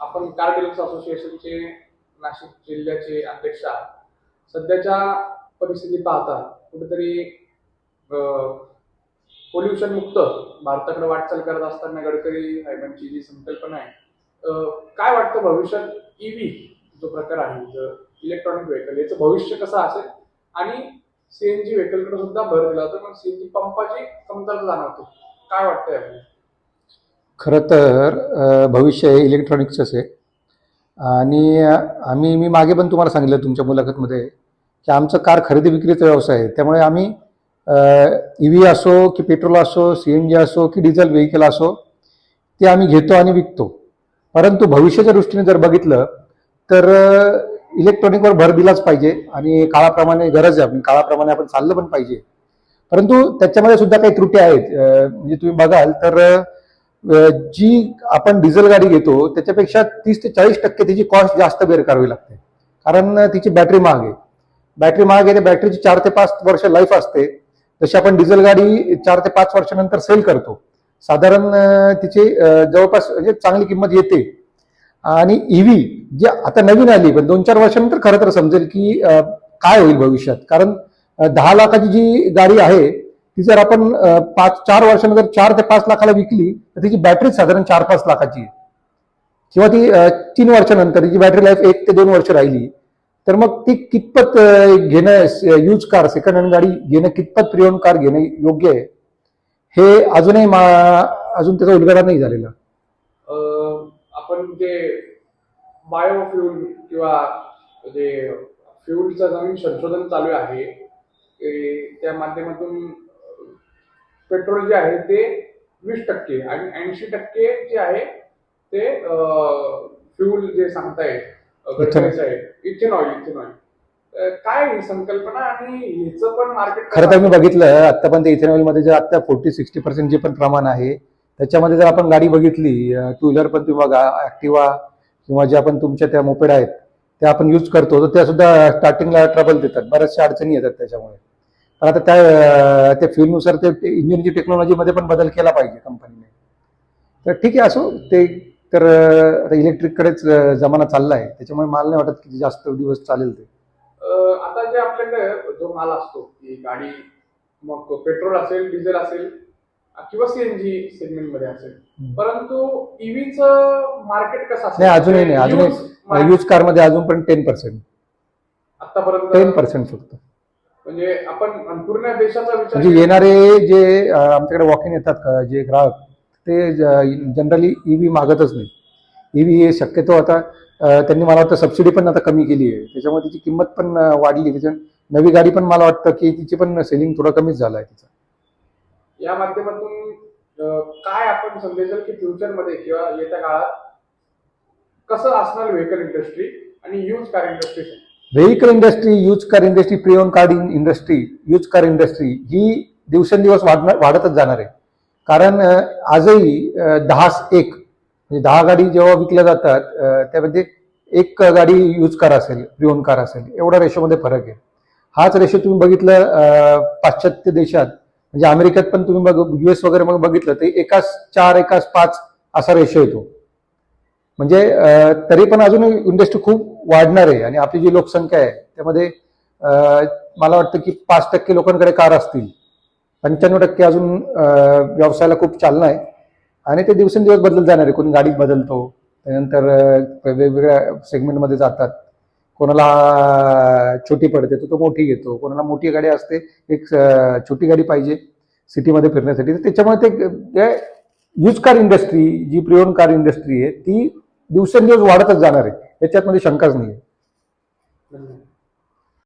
आपण कार असोसिएशनचे नाशिक जिल्ह्याचे अध्यक्ष आहात. सध्याच्या परिस्थिती पाहता कुठेतरी पोल्युशन मुक्त भारताकडे वाटचाल करत असताना गडकरी साहेबांची जी संकल्पना आहे काय वाटतं भविष्यात ईव्ही जो प्रकार आहे इलेक्ट्रॉनिक व्हेकल याचं भविष्य कसं असेल? आणि सीएनजी व्हेकलकडे सुद्धा भर दिला होता पण सीएनजी पंपाची कमतरता जाणवते. काय वाटतं खरं तर भविष्य हे इलेक्ट्रॉनिक्सच आहे. आणि आम्ही मी मागे पण तुम्हाला सांगितलं तुमच्या मुलाखतमध्ये की आमचं कार खरेदी विक्रीचा व्यवसाय आहे. त्यामुळे आम्ही ई व्ही असो की पेट्रोल असो सी एन जी असो की डिझेल व्हेकल असो ते आम्ही घेतो आणि विकतो. परंतु भविष्याच्या दृष्टीने जर बघितलं तर इलेक्ट्रॉनिकवर भर दिलाच पाहिजे आणि काळाप्रमाणे गरज आहे. काळाप्रमाणे आपण चाललं पण पाहिजे. परंतु त्याच्यामध्ये सुद्धा काही त्रुटी आहेत. म्हणजे तुम्ही बघाल तर जी आपण डिझेल गाडी घेतो त्याच्यापेक्षा तीस ते चाळीस टक्के तिची कॉस्ट जास्त बेअर करावी लागते. कारण तिची बॅटरी महाग आहे. बॅटरी महाग आहे तर बॅटरीची चार ते पाच वर्ष लाईफ असते. जशी आपण डिझेल गाडी चार ते पाच वर्षानंतर सेल करतो साधारण तिची जवळपास म्हणजे चांगली किंमत येते. आणि ईव्ही जी आता नवीन आली पण दोन चार वर्षानंतर खरं तर समजेल की काय होईल भविष्यात? कारण दहा लाखाची जी गाडी आहे ती जर आपण पाच चार वर्षानंतर चार ते पाच लाखाला विकली तर तिची बॅटरी साधारण चार पाच लाखाची आहे. किंवा ती तीन वर्षानंतर तिची बॅटरी लाईफ एक ते दोन वर्ष राहिली तर मग ती कितपत घेणं यूज कार सेकंड हँड गाडी घेणं कितपत प्रियन कार घेणं योग्य आहे? हे अजूनही मा अजून त्याचा उद्घाटन नाही झालेला. आपण जे बायोफ्युल किंवा जे फ्युलचं नवीन संशोधन चालू आहे ते त्या माध्यमातून पेट्रोल जे आहे ते वीस टक्के आणि ऐंशी टक्के जे आहे ते फ्युल जे इथेनॉइल इथेनॉइल अं, काय ही संकल्पना आणि ह्याचं पण मार्केट खरं तर मी बघितलं आता पण ते इथेनॉलमध्ये जे आता फोर्टी सिक्स्टी पर्सेंट जे पण प्रमाण आहे त्याच्यामध्ये जर आपण गाडी बघितली टू व्हीलर पण तुम्ही बघा ऍक्टिवा किंवा ज्या आपण तुमच्या त्या मोपेड आहेत त्या आपण यूज करतो तर त्या सुद्धा स्टार्टिंगला ट्रबल देतात. बऱ्याचशा अडचणी येतात त्याच्यामुळे. पण आता त्या त्या फ्युलनुसार ते इंजिनची टेक्नॉलॉजीमध्ये पण बदल केला पाहिजे कंपनीने तर ठीक आहे असो ते तर आता इलेक्ट्रिककडेच जमाना चालला आहे त्याच्यामुळे मला नाही वाटत की जास्त दिवस चालेल ते. आता जे आपल्याकडे जो माल असतो की गाडी मग पेट्रोल असेल डिझेल असेल किंवा सीएनजी सेगमेंटमध्ये असेल. परंतु ईव्हीचं मार्केट कसं असेल नाही अजूनही नाही market यूज कारमध्ये अजून पण टेन पर्सेंट आतापर्यंत टेन पर्सेंट फक्त. म्हणजे आपण पूर्ण देशाचा विचार म्हणजे येणारे जे आमच्याकडे वॉकिंग येतात जे ग्राहक ते जनरली ईव्ही मागतच नाही ईव्ही हे शक्यतो आता त्यांनी मला वाटतं सबसिडी पण आता कमी केली आहे. त्याच्यामुळे तिची किंमत पण वाढली. त्याच्या नवी गाडी पण मला वाटतं की तिची पण सेलिंग थोडं कमीच झालं आहे तिचं. या माध्यमातून काय आपण समजेल की फ्युचरमध्ये किंवा येत्या काळात कसं असणार व्हेकल इंडस्ट्री आणि use car industry vehicle industry use car industry preowned car industry use car industry ही दिवसेंदिवस वाढणार वाढतच जाणार आहे. कारण आजही दहा एक म्हणजे दहा गाडी जेव्हा विकल्या जातात त्यामध्ये म्हणजे एक गाडी यूज कार असेल प्रिओन कार असेल एवढा रेशोमध्ये फरक आहे. हाच रेशो तुम्ही बघितलं पाश्चात्य देशात म्हणजे अमेरिकेत पण तुम्ही बघ युएस वगैरे मग बघितलं ते एकाच चार एकाच पाच असा रेशो येतो. म्हणजे तरी पण अजून इंडस्ट्री खूप वाढणार आहे आणि आपली जी लोकसंख्या आहे त्यामध्ये मला वाटतं की पाच टक्के लोकांकडे कार असतील. पंच्याण्णव टक्के अजून व्यवसायाला खूप चालना आहे. आणि ते दिवसेंदिवस बदलत जाणार आहे. कोणी गाडीत बदलतो त्यानंतर वेगवेगळ्या सेगमेंटमध्ये जातात. कोणाला छोटी पडते तर तो मोठी घेतो. कोणाला मोठी गाडी असते एक छोटी गाडी पाहिजे सिटीमध्ये फिरण्यासाठी. तर त्याच्यामुळे ते यूज कार इंडस्ट्री जी प्रिओन कार इंडस्ट्री आहे ती दिवसेंदिवस वाढतच जाणार आहे. याच्यात मध्ये शंकाच नाही आहे